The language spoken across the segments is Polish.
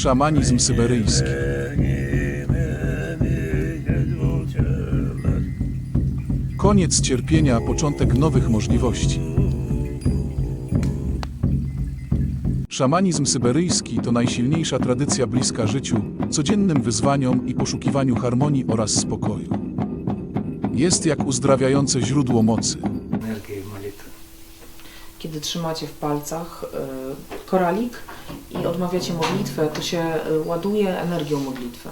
Szamanizm syberyjski. Koniec cierpienia, początek nowych możliwości. Szamanizm syberyjski to najsilniejsza tradycja bliska życiu, codziennym wyzwaniom i poszukiwaniu harmonii oraz spokoju. Jest jak uzdrawiające źródło mocy. Kiedy trzymacie w palcach e, koralik, i odmawiacie modlitwę, to się y, ładuje energią modlitwy.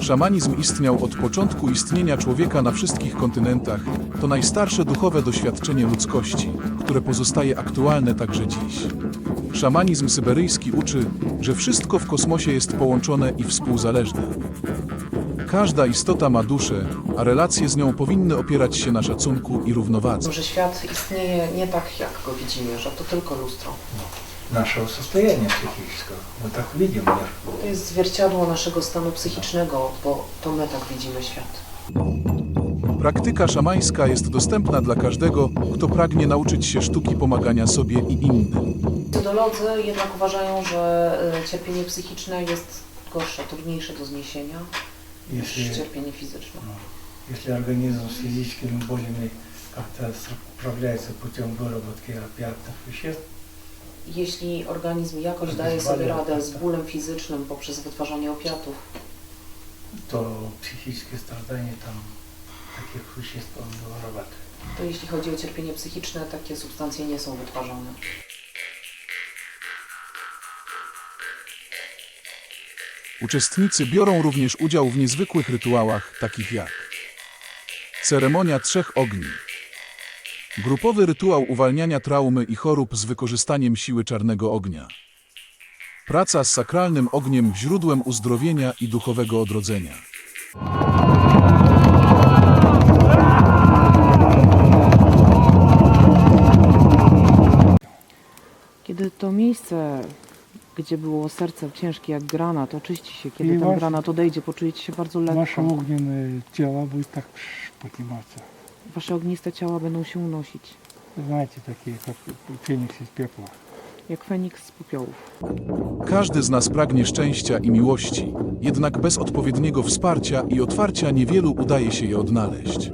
Szamanizm istniał od początku istnienia człowieka na wszystkich kontynentach. To najstarsze duchowe doświadczenie ludzkości, które pozostaje aktualne także dziś. Szamanizm syberyjski uczy, że wszystko w kosmosie jest połączone i współzależne. Każda istota ma duszę, a relacje z nią powinny opierać się na szacunku i równowadze. Że świat istnieje nie tak, jak go widzimy, że to tylko lustro. Нашего состояния психического. Мы так видим мир. To jest zwierciadło naszego stanu psychicznego, bo to my tak widzimy świat. Praktyka szamańska jest dostępna dla każdego, kto pragnie nauczyć się sztuki pomagania sobie i innym. Psycholodzy jednak uważają, że y, cierpienie psychiczne jest gorsze, trudniejsze do zniesienia niż Если, cierpienie fizyczne. если организм с физическими болями как-то справляется путем выработки опиатных веществ, Jeśli organizm jakoś daje sobie radę z bólem fizycznym poprzez wytwarzanie opiatów, то психические страдания там таких веществ он не вырабатывает. to jeśli chodzi o cierpienie psychiczne, takie substancje nie są wytwarzane. Uczestnicy biorą również udział w niezwykłych rytuałach, takich jak ceremonia trzech ogni, grupowy rytuał uwalniania traumy i chorób z wykorzystaniem siły czarnego ognia, praca z sakralnym ogniem, źródłem uzdrowienia i duchowego odrodzenia. Kiedy to miejsce, gdzie było serce ciężkie jak granat, oczyści się, kiedy I ten wasz- granat odejdzie, poczujecie się bardzo Ваше lekko. огненное тело будет так пш, подниматься. Wasze ogniste ciała będą się unosić, Знаете, такие, как феникс из пепла. jak feniks z popiołów. Każdy z nas pragnie szczęścia i miłości, jednak bez odpowiedniego wsparcia i otwarcia niewielu udaje się je odnaleźć.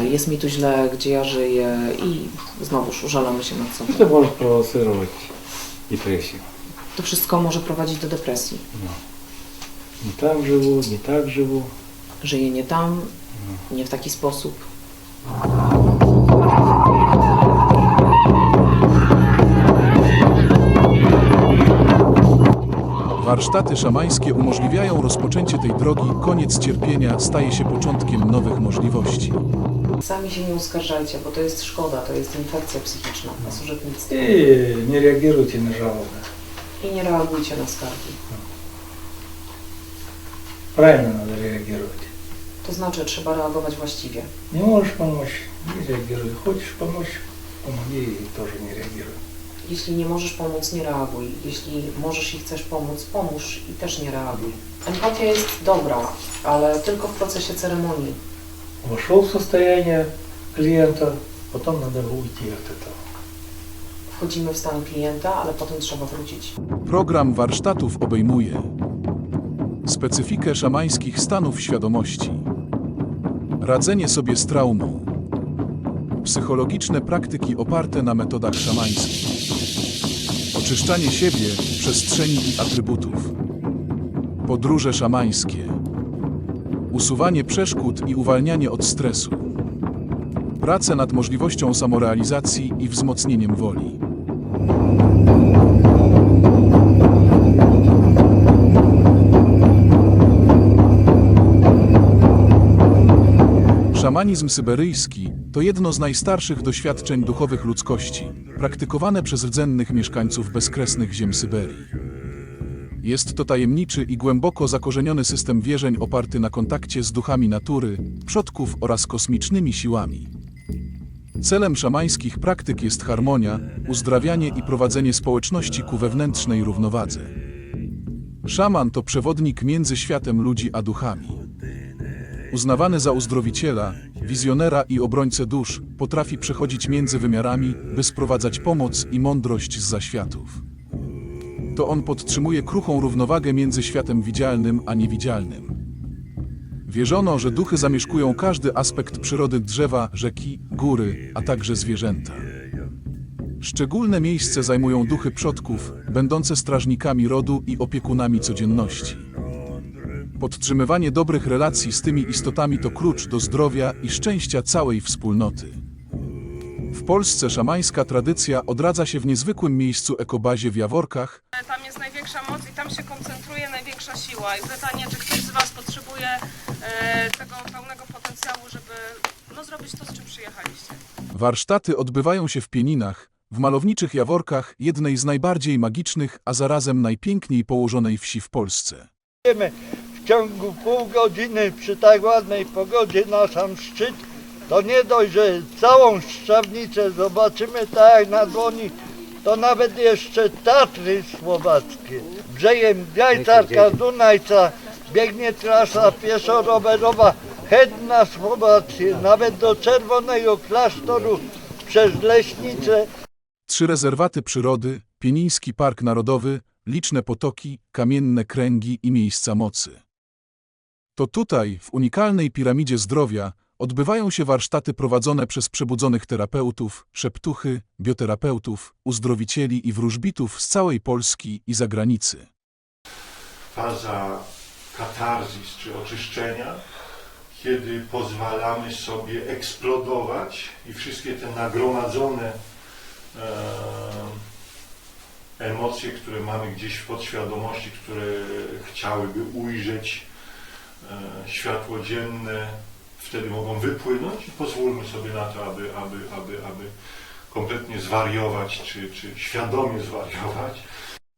No jest mi tu źle, gdzie ja żyję i znowuż użalamy się nad sobą. To może prowokować depresję. To wszystko może prowadzić do depresji. No. Nie tak żyło, nie tak żyło. Żyję nie tam, no. nie w taki sposób. Warsztaty szamańskie umożliwiają rozpoczęcie tej drogi, koniec cierpienia staje się początkiem nowych możliwości. Sami się nie uskarżajcie, bo to jest szkoda, to jest infekcja psychiczna, pasożytnictwo. И не реагируйте на жалобы. I nie reagujcie na skargi. Правильно надо реагировать. To znaczy, trzeba reagować właściwie. Не можешь помочь, не реагируй. Хочешь помочь, помоги и тоже не реагируй. Jeśli nie możesz pomóc, nie reaguj. Jeśli możesz i chcesz pomóc, pomóż i też nie reaguj. Empatia jest dobra, ale tylko w procesie ceremonii. Вошел в состояние клиента, потом надо уйти от этого. Wchodzimy w stan klienta, ale potem trzeba wrócić. Program warsztatów obejmuje specyfikę szamańskich stanów świadomości, radzenie sobie z traumą, psychologiczne praktyki oparte na metodach szamańskich, oczyszczanie siebie, przestrzeni i atrybutów, podróże szamańskie, usuwanie przeszkód i uwalnianie od stresu, prace nad możliwością samorealizacji i wzmocnieniem woli. Szamanizm syberyjski to jedno z najstarszych doświadczeń duchowych ludzkości, praktykowane przez rdzennych mieszkańców bezkresnych ziem Syberii. Jest to tajemniczy i głęboko zakorzeniony system wierzeń oparty na kontakcie z duchami natury, przodków oraz kosmicznymi siłami. Celem szamańskich praktyk jest harmonia, uzdrawianie i prowadzenie społeczności ku wewnętrznej równowadze. Szaman to przewodnik między światem ludzi a duchami. Uznawany za uzdrowiciela, wizjonera i obrońcę dusz, potrafi przechodzić między wymiarami, by sprowadzać pomoc i mądrość z zaświatów. To on podtrzymuje kruchą równowagę między światem widzialnym a niewidzialnym. Wierzono, że duchy zamieszkują każdy aspekt przyrody drzewa, rzeki, góry, a także zwierzęta. Szczególne miejsce zajmują duchy przodków, będące strażnikami rodu i opiekunami codzienności. Podtrzymywanie dobrych relacji z tymi istotami to klucz do zdrowia i szczęścia całej wspólnoty. W Polsce szamańska tradycja odradza się w niezwykłym miejscu ekobazie w Jaworkach, Tam jest największa moc i tam się koncentruje największa siła. I pytanie, czy ktoś z Was potrzebuje e, tego pełnego potencjału, żeby no, zrobić to, z czym przyjechaliście. Warsztaty odbywają się w Pieninach, w malowniczych Jaworkach, jednej z najbardziej magicznych, a zarazem najpiękniej położonej wsi w Polsce. W ciągu pół godziny przy tak ładnej pogodzie na sam szczyt, to nie dość, że całą Szczawnicę zobaczymy tak jak na dłoni, to nawet jeszcze Tatry Słowackie. Brzegiem Gajcarka, Dunajca biegnie trasa pieszo-rowerowa Head na Słowację, nawet do Czerwonego Klasztoru przez Leśnicę Trzy rezerwaty przyrody, Pieniński Park Narodowy, liczne potoki, kamienne kręgi i miejsca mocy. To tutaj, w unikalnej piramidzie zdrowia, odbywają się warsztaty prowadzone przez przebudzonych terapeutów, szeptuchy, bioterapeutów, uzdrowicieli i wróżbitów z całej Polski i zagranicy. faza katarzis czy oczyszczenia, kiedy pozwalamy sobie eksplodować i wszystkie te nagromadzone e, emocje, które mamy gdzieś w podświadomości, które chciałyby ujrzeć e, światło dzienne, wtedy mogą wypłynąć i pozwólmy sobie na to, aby, aby, aby, aby kompletnie zwariować, czy, czy świadomie zwariować.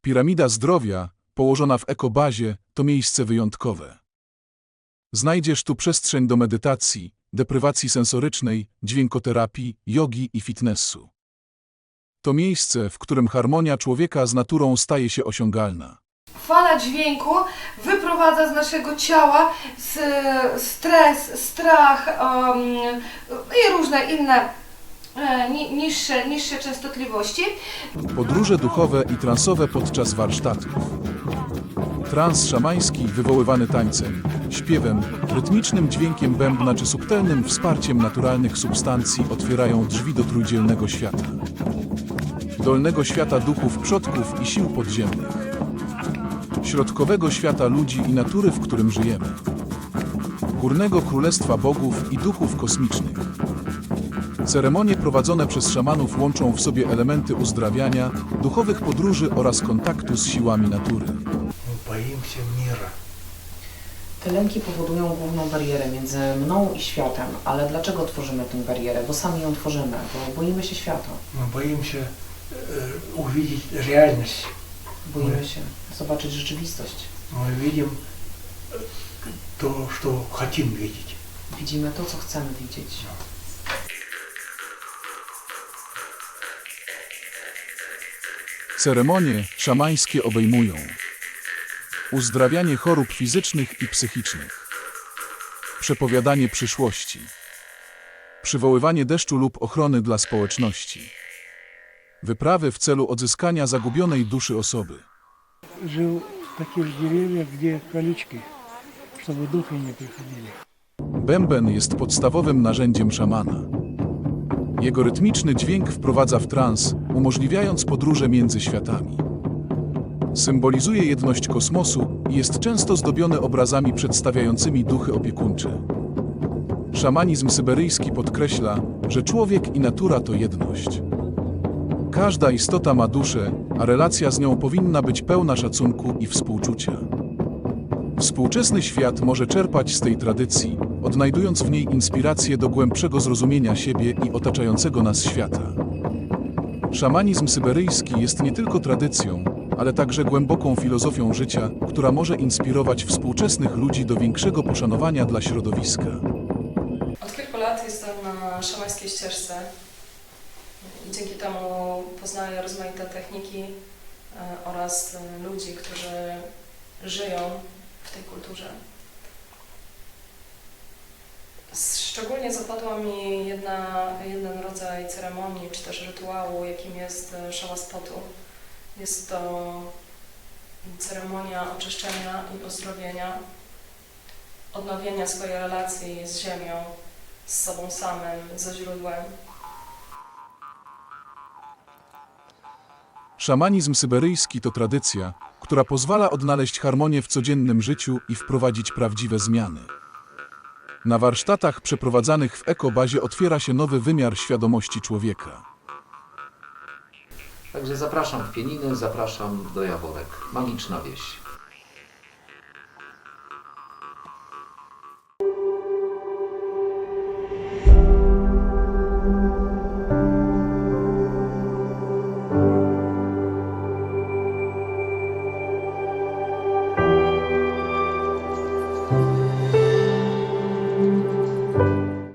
Piramida zdrowia, położona w ekobazie, to miejsce wyjątkowe. Znajdziesz tu przestrzeń do medytacji, deprywacji sensorycznej, dźwiękoterapii, jogi i fitnessu. To miejsce, w którym harmonia człowieka z naturą staje się osiągalna. Fala dźwięku wyprowadza z naszego ciała stres, strach em, i różne inne e, ni- niższe, niższe częstotliwości. Podróże duchowe i transowe podczas warsztatów. Trans szamański wywoływany tańcem, śpiewem, rytmicznym dźwiękiem bębna czy subtelnym wsparciem naturalnych substancji otwierają drzwi do trójdzielnego świata. Dolnego świata duchów przodków i sił podziemnych środkowego świata ludzi i natury, w którym żyjemy, górnego królestwa bogów i duchów kosmicznych. Ceremonie prowadzone przez szamanów łączą w sobie elementy uzdrawiania, duchowych podróży oraz kontaktu z siłami natury. No, Te lęki powodują główną barierę między mną i światem, ale dlaczego tworzymy tę barierę? Bo sami ją tworzymy, bo boimy się świata. My boimy się e, e uwidzieć realność. boimy się zobaczyć rzeczywistość. Мы видим э, то, что хотим видеть. Widzimy to, co chcemy widzieć. Ceremonie szamańskie obejmują uzdrawianie chorób fizycznych i psychicznych, przepowiadanie przyszłości, przywoływanie deszczu lub ochrony dla społeczności, wyprawy w celu odzyskania zagubionej duszy osoby. Жил в таких деревьях, где колючки, чтобы духи не приходили. Bęben jest podstawowym narzędziem szamana. Jego rytmiczny dźwięk wprowadza w trans, umożliwiając podróże między światami. Symbolizuje jedność kosmosu i jest często zdobiony obrazami przedstawiającymi duchy opiekuńcze. Szamanizm syberyjski podkreśla, że człowiek i natura to jedność. Każda istota ma duszę, a relacja z nią powinna być pełna szacunku i współczucia. Współczesny świat może czerpać z tej tradycji, odnajdując w niej inspirację do głębszego zrozumienia siebie i otaczającego nas świata. Szamanizm syberyjski jest nie tylko tradycją, ale także głęboką filozofią życia, która może inspirować współczesnych ludzi do większego poszanowania dla środowiska. Od kilku lat jestem na szamańskiej ścieżce dzięki temu poznaję rozmaite techniki e, oraz e, ludzi, którzy żyją w tej kulturze. Szczególnie zapadła mi jedna, jeden rodzaj ceremonii czy też rytuału, jakim jest e, szałaspotu. Jest to ceremonia oczyszczenia i pozdrowienia, odnowienia swojej relacji z ziemią, z sobą samym, ze źródłem. Szamanizm syberyjski to tradycja, która pozwala odnaleźć harmonię w codziennym życiu i wprowadzić prawdziwe zmiany. Na warsztatach przeprowadzanych w ekobazie otwiera się nowy wymiar świadomości człowieka. Także zapraszam w Pieniny, zapraszam do Jaworek. Magiczna wieś.